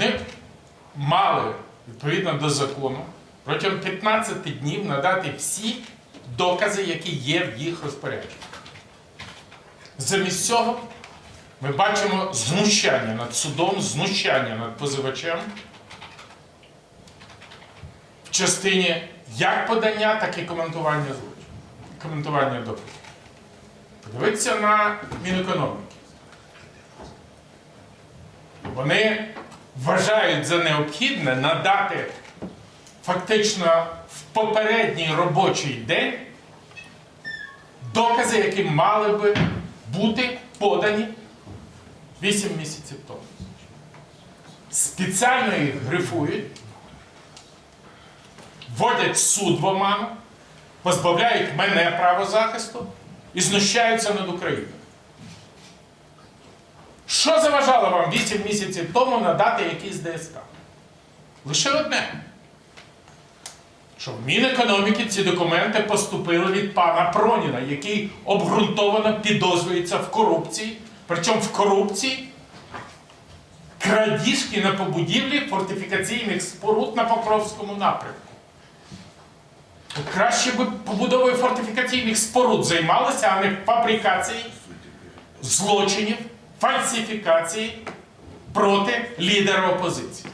Вони мали відповідно до закону протягом 15 днів надати всі докази, які є в їх розпорядженні. Замість цього ми бачимо знущання над судом, знущання над позивачем в частині як подання, так і коментування злочину, коментування доказів. Подивитися на Мінекономіки. Вони вважають за необхідне надати фактично в попередній робочий день докази, які мали би бути подані 8 місяців тому. Спеціально їх грифують, вводять суд в оману, позбавляють мене права захисту і знущаються над Україною. Що заважало вам 8 місяців тому надати якийсь ДСК? Лише одне. Що в Мінекономіки ці документи поступили від пана Проніна, який обґрунтовано підозрюється в корупції. Причому в корупції крадіжки на побудівлі фортифікаційних споруд на Покровському напрямку. Краще би побудовою фортифікаційних споруд займалися, а не фабрикацією злочинів, фальсифікації проти лідера опозиції.